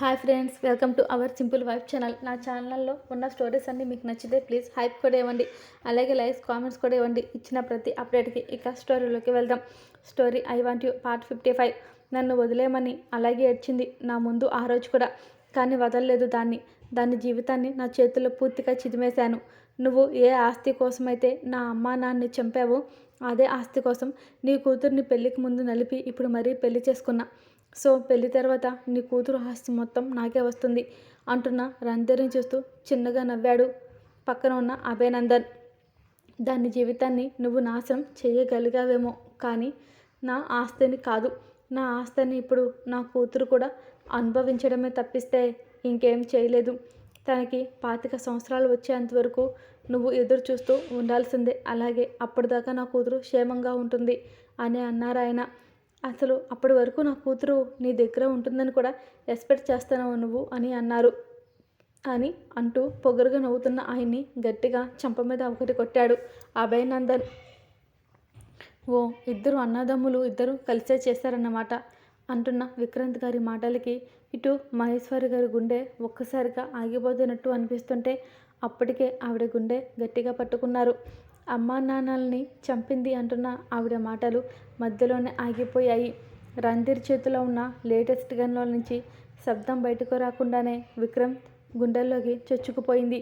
Hi friends welcome to our simple wife channel నా ఛానల్లో ఉన్న స్టోరీస్ అన్ని మీకు నచ్చితే ప్లీజ్ హైప్ కూడా ఇవ్వండి. అలాగే లైక్స్ కామెంట్స్ కూడా ఇవ్వండి. ఇచ్చిన ప్రతి అప్డేట్కి ఇక స్టోరీలోకి వెళ్దాం. Story I want you part fifty five నన్ను వదిలేయమని అలాగే ఏడ్చింది నా ముందు ఆ రోజు కూడా. కానీ వదలలేదు దాన్ని. దాని జీవితాన్ని నా చేతుల్లో పూర్తిగా చిదిమేశాను. నువ్వు ఏ ఆస్తి కోసమైతే నా అమ్మా నాన్నని చంపావో అదే ఆస్తి కోసం నీ కూతుర్ని పెళ్ళికి ముందు నలిపి ఇప్పుడు మరీ పెళ్ళి చేసుకున్నా. సో పెళ్ళి తర్వాత నీ కూతురు ఆస్తి మొత్తం నాకే వస్తుంది అంటున్న రంధీర్ని చూస్తూ చిన్నగా నవ్వాడు పక్కన ఉన్న అభయనందన్. దాని జీవితాన్ని నువ్వు నాశనం చేయగలిగావేమో కానీ నా ఆస్తిని కాదు. నా ఆస్తిని ఇప్పుడు నా కూతురు కూడా అనుభవించడమే తప్పిస్తే ఇంకేం చేయలేదు. తనకి పాతిక సంవత్సరాలు వచ్చేంత వరకు నువ్వు ఎదురు చూస్తూ ఉండాల్సిందే. అలాగే అప్పటిదాకా నా కూతురు క్షేమంగా ఉంటుంది అని అన్నారు ఆయన. అసలు అప్పటి వరకు నా కూతురు నీ దగ్గర ఉంటుందని కూడా ఎక్స్పెక్ట్ చేస్తున్నావు నువ్వు? అని అన్నారు. అని అంటూ పొగరుగా నవ్వుతున్న ఆయన్ని గట్టిగా చెంప మీద ఒకటి కొట్టాడు అభయనందన్. ఓ ఇద్దరు అన్నదమ్ములు ఇద్దరు కలిసే చేశారన్నమాట అంటున్న విక్రాంత్ గారి మాటలకి. ఇటు మహేశ్వరి గారి గుండె ఒక్కసారిగా ఆగిపోతున్నట్టు అనిపిస్తుంటే అప్పటికే ఆవిడ గుండె గట్టిగా పట్టుకున్నారు. అమ్మా నాన్నల్ని చంపింది అంటున్న ఆవిడ మాటలు మధ్యలోనే ఆగిపోయాయి. రంధీర్ చేతిలో ఉన్న లేటెస్ట్ గన్లో నుంచి శబ్దం బయటకు రాకుండానే విక్రమ్ గుండెల్లోకి చొచ్చుకుపోయింది.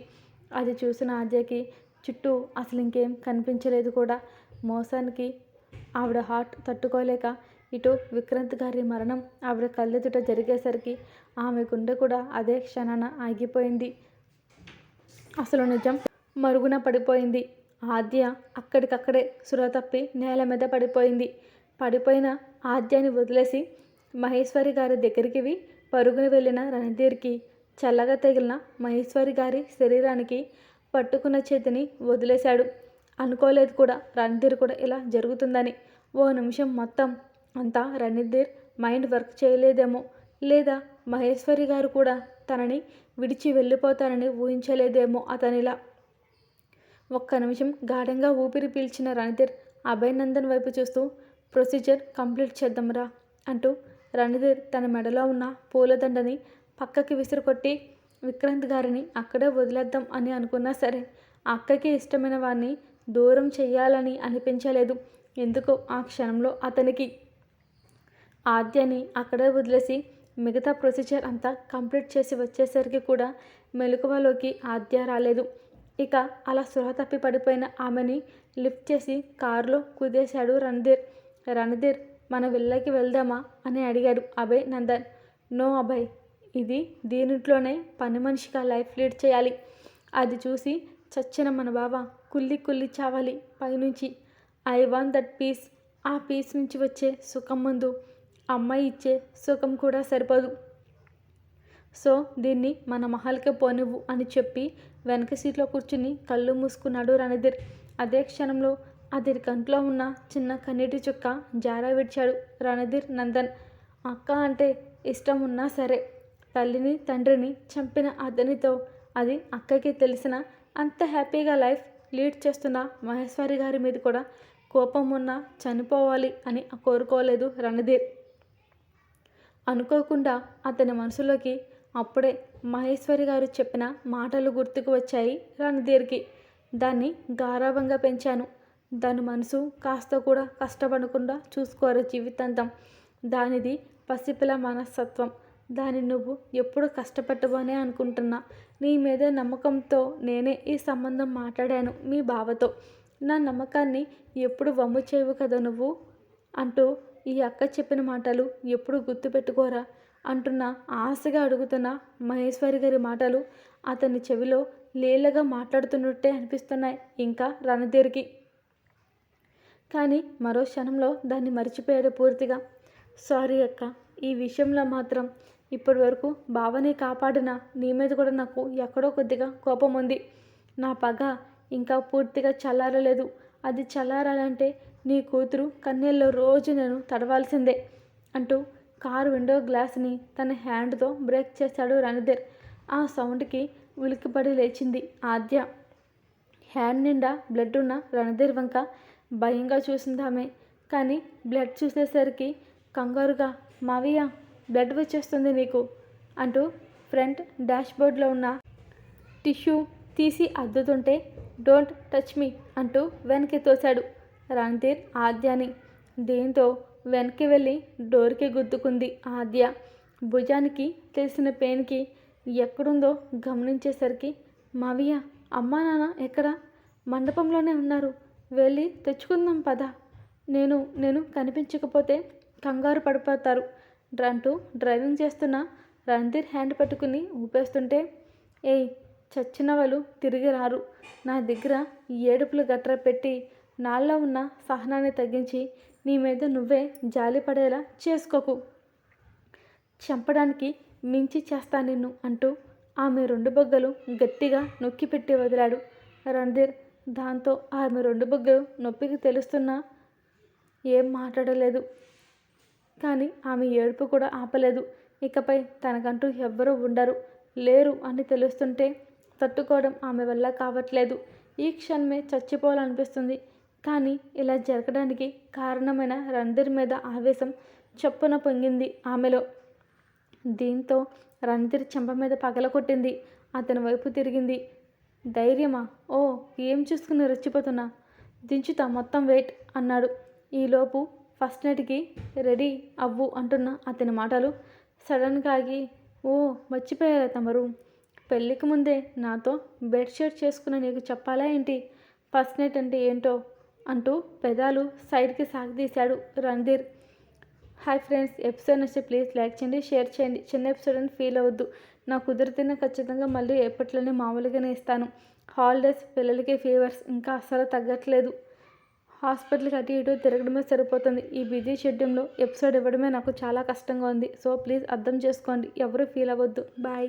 అది చూసిన ఆద్యకి చుట్టూ అసలు ఇంకేం కనిపించలేదు కూడా. మోసానికి ఆవిడ హార్ట్ తట్టుకోలేక ఇటు విక్రాంత్ గారి మరణం ఆవిడ కళ్ళెదుట జరిగేసరికి ఆమె గుండె కూడా అదే క్షణాన ఆగిపోయింది. అసలు నిజం మరుగున పడిపోయింది. ఆద్య అక్కడికక్కడే సుర తప్పి నేల మీద పడిపోయింది. పడిపోయిన ఆద్యాన్ని వదిలేసి మహేశ్వరి గారి దగ్గరికి పరుగున వెళ్ళిన రణధీర్కి చల్లగా తగిలిన మహేశ్వరి గారి శరీరానికి పట్టుకున్న చేతిని వదిలేశాడు. అనుకోలేదు కూడా రణధీర్ కూడా ఇలా జరుగుతుందని. ఓ నిమిషం మొత్తం అంతా రణధీర్ మైండ్ వర్క్ చేయలేదేమో. లేదా మహేశ్వరి గారు కూడా తనని విడిచి వెళ్ళిపోతానని ఊహించలేదేమో అతనిలా. ఒక్క నిమిషం గాఢంగా ఊపిరి పీల్చిన రణధీర్ అభయనందన్ వైపు చూస్తూ ప్రొసీజర్ కంప్లీట్ చేద్దాంరా అంటూ రణధీర్ తన మెడలో ఉన్న పూలదండని పక్కకి విసిరుకొట్టి విక్రాంత్ గారిని అక్కడే వదిలేద్దాం అని అనుకున్నా సరే అక్కకి ఇష్టమైన వారిని దూరం చెయ్యాలని అనిపించలేదు. ఎందుకో ఆ క్షణంలో అతనికి ఆద్యని అక్కడే వదిలేసి మిగతా ప్రొసీజర్ అంతా కంప్లీట్ చేసి వచ్చేసరికి కూడా మెలకువలోకి ఆద్య రాలేదు. ఇక అలా సురహ తప్పి పడిపోయిన ఆమెని లిఫ్ట్ చేసి కారులో కుదేశాడు రణధీర్. రణధీర్ మన విల్లకి వెళ్దామా? అని అడిగాడు అభయ్ నందన్. నో అభయ్ ఇది దీనిట్లోనే పని మనిషిగా లైఫ్ లీడ్ చేయాలి. అది చూసి చచ్చిన మన బావ కుల్లి కుల్లి చావాలి పైనుంచి. I want that peace. ఆ పీస్ నుంచి వచ్చే సుఖం ముందు అమ్మాయి ఇచ్చే సుఖం కూడా సరిపోదు. సో దీన్ని మన మహల్కే పోనివ్వు అని చెప్పి వెనక సీట్లో కూర్చుని కళ్ళు మూసుకున్నాడు రణధీర్. అదే క్షణంలో అతడి కంట్లో ఉన్న చిన్న కన్నీటి చుక్క జారా విడిచాడు రణధీర్ నందన్. అక్క అంటే ఇష్టం ఉన్నా సరే తల్లిని తండ్రిని చంపిన అతనితో అది అక్కకి తెలిసిన అంత హ్యాపీగా లైఫ్ లీడ్ చేస్తున్న మహేశ్వరి గారి మీద కూడా కోపం ఉన్నా చనిపోవాలి అని కోరుకోలేదు రణధీర్. అనుకోకుండా అతని మనసులోకి అప్పుడే మహేశ్వరి గారు చెప్పిన మాటలు గుర్తుకు వచ్చాయి రణధీర్కి దాన్ని గారాభంగా పెంచాను. దాని మనసు కాస్త కూడా కష్టపడకుండా చూసుకోరు జీవితాంతం. దానిది పసిపిల్ల మనస్తత్వం. దాన్ని నువ్వు ఎప్పుడు కష్టపెట్టబోనే అనుకుంటున్నా. నీ మీదే నమ్మకంతో నేనే ఈ సంబంధం మాట్లాడాను మీ బావతో. నా నమ్మకాన్ని ఎప్పుడు వమ్ము చేయవు కదా నువ్వు? అంటూ ఈ అక్క చెప్పిన మాటలు ఎప్పుడు గుర్తుపెట్టుకోరా అంటున్న ఆశగా అడుగుతున్న మహేశ్వరి గారి మాటలు అతని చెవిలో లీలగా మాట్లాడుతున్నట్టే అనిపిస్తున్నాయి ఇంకా రణధీర్కి. కానీ మరో క్షణంలో దాన్ని మర్చిపోయాడు పూర్తిగా. సారీ అక్క ఈ విషయంలో మాత్రం ఇప్పటి వరకు బావనే కాపాడిన నీ మీద కూడా నాకు ఎక్కడో కొద్దిగా కోపం ఉంది. నా పగ ఇంకా పూర్తిగా చల్లారలేదు. అది చల్లారాలంటే నీ కూతురు కన్నెల్లో రోజు నేను తడవాల్సిందే అంటూ కారు విండో గ్లాస్ని తన హ్యాండ్తో బ్రేక్ చేశాడు రణధీర్. ఆ సౌండ్కి ఉలికిపడి లేచింది ఆద్య. హ్యాండ్ నిండా బ్లడ్ ఉన్న రణధీర్ వంక భయంగా చూసింది ఆమె. కానీ బ్లడ్ చూసేసరికి కంగారుగా మావయ్య బ్లడ్ వచ్చేస్తుంది నీకు అంటూ ఫ్రంట్ డాష్బోర్డ్లో ఉన్న టిష్యూ తీసి అద్దుతుంటే డోంట్ టచ్ మీ అంటూ వెనక్కి తోశాడు. రణధీర్ ఆద్యాని దీంతో వెనక్కి వెళ్ళి డోర్కి గుద్దుకుంది ఆద్య. భుజానికి తెలిసిన పెయిన్కి ఎక్కడుందో గమనించేసరికి మావయ్య అమ్మా నాన్న ఎక్కడ? మండపంలోనే ఉన్నారు. వెళ్ళి తెచ్చుకుందాం పద. నేను నేను కనిపించకపోతే కంగారు పడిపోతారు అంటూ డ్రైవింగ్ చేస్తున్న రణధీర్ హ్యాండ్ పట్టుకుని ఊపేస్తుంటే ఏయ్ చచ్చిన వాళ్ళు తిరిగి రారు. నా దగ్గర ఏడుపులు గట్ర పెట్టి నాలో ఉన్న సహనాన్ని తగ్గించి నీ మీద నువ్వే జాలి పడేలా చేసుకోకు. చంపడానికి మించి చేస్తా నిన్ను అంటూ ఆమె రెండు బొగ్గలు గట్టిగా నొక్కి పెట్టి వదిలాడు. రణధీర్ దాంతో ఆమె రెండు బొగ్గలు నొప్పికి తెలుస్తున్నా ఏం మాట్లాడలేదు. కానీ ఆమె ఏడుపు కూడా ఆపలేదు. ఇకపై తనకంటూ ఎవ్వరూ ఉండరు. లేరు అని తెలుస్తుంటే తట్టుకోవడం ఆమె వల్ల కావట్లేదు. ఈ క్షణమే చచ్చిపోవాలనిపిస్తుంది. కానీ ఇలా జరగడానికి కారణమైన రణధీర్ మీద ఆవేశం చప్పున పొంగింది ఆమెలో. దీంతో రణధీర్ చెంప మీద పగలకొట్టింది అతని వైపు తిరిగింది. ధైర్యమా? ఓ ఏం చూసుకుని రెచ్చిపోతున్నా? దించుతా మొత్తం వెయిట్ అన్నాడు. ఈలోపు ఫస్ట్ నైట్కి రెడీ అవ్వు అంటున్న అతని మాటలు సడన్గా ఆగి ఓ మర్చిపోయారా తమరు? పెళ్ళికి ముందే నాతో బెడ్ షేర్ చేసుకున్న నీకు చెప్పాలా ఏంటి? ఫస్ట్ నైట్ అంటే ఏంటో అంటూ పెదాలు సైడ్కి సాగదీశాడు రణధీర్. హాయ్ ఫ్రెండ్స్ ఎపిసోడ్ నచ్చితే ప్లీజ్ లైక్ చేయండి షేర్ చేయండి. చిన్న ఎపిసోడ్ అని ఫీల్ అవ్వద్దు. నా కుదిరితేనే ఖచ్చితంగా మళ్ళీ ఎప్పట్లోనే మామూలుగానే ఇస్తాను. హాలిడేస్ పిల్లలకి ఫీవర్స్ ఇంకా అస్సలు తగ్గట్లేదు. హాస్పిటల్కి అటు ఇటు తిరగడమే సరిపోతుంది. ఈ బిజీ షెడ్యూల్లో ఎపిసోడ్ ఇవ్వడమే నాకు చాలా కష్టంగా ఉంది. సో ప్లీజ్ అర్థం చేసుకోండి. ఎవరు ఫీల్ అవ్వద్దు. బాయ్.